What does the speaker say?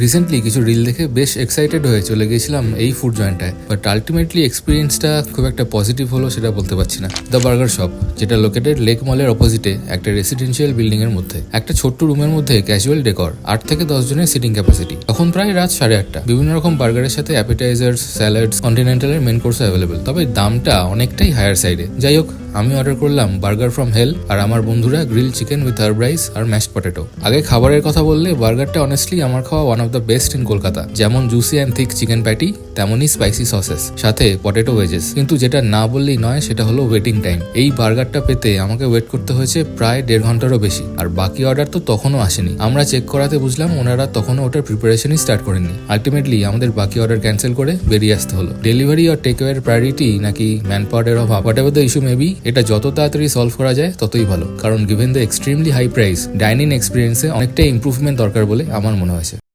Recently কিছু reel দেখে বেশ এক্সাইটেড হয়ে চলে গেছিলাম এই ফুড জয়েন্টটায় বাট আলটিমেটলি এক্সপিরিয়েন্সটা খুব একটা পজিটিভ হলো সেটা বলতে পারছি না। দ্য বার্গার শপ যেটা লোকেটেড লেক মলের অপোজিটে একটা রেসিডেন্সিয়াল বিল্ডিং এর মধ্যে। একটা ছোট্ট রুমের মধ্যে ক্যাজুয়াল ডেকর আট থেকে দশ জনের সিটিং ক্যাপাসিটি তখন প্রায় রাত সাড়ে আটটা। বিভিন্ন রকম বার্গারের সাথে অ্যাপিটাইজার্স স্যালাডস কন্টিনেন্টালের মেন কোর্স অ্যাভেলেবল তবে দামটা অনেকটাই হায়ার সাইডে যাই হোক আমি অর্ডার করলাম বার্গার ফ্রম হেল আর আমার বন্ধুরা grill chicken with herb rice R mashed potato আগে খাবারের কথা বললে বার্গারটা অনেস্টলি আমার খাওয়া one of the best in Kolkata. যেমন juicy and thick chicken patty তেমনই স্পাইসি সসেস সাথে পটেটো ওয়েজেস কিন্তু যেটা না বললেই নয়, সেটা হলো ওয়েটিং টাইম এই বার্গারটা পেতে আমাকে ওয়েট করতে হয়েছে প্রায় দেড় ঘন্টারও বেশি। আর বাকি অর্ডার তো তখনও আসেনি। আমরা চেক করাতে বুঝলাম ওনারা তখনও ওটার প্রিপারেশনই স্টার্ট করেননি। আলটিমেটলি আমাদের বাকি অর্ডার ক্যান্সেল করে বেরিয়ে আসতে হলো। ডেলিভারি আর টেক ওয়ের প্রায়োরিটি নাকি ম্যান পাওয়ারের অভাব? Whatever the issue maybe এটা যত তাড়াতাড়ি সলভ করা যায়, ততই ভালো। কারণ given the extremely high price dining এক্সপিরিয়েন্সে অনেকটাই ইম্প্রুভমেন্ট দরকার বলে আমার মনে হয়েছে।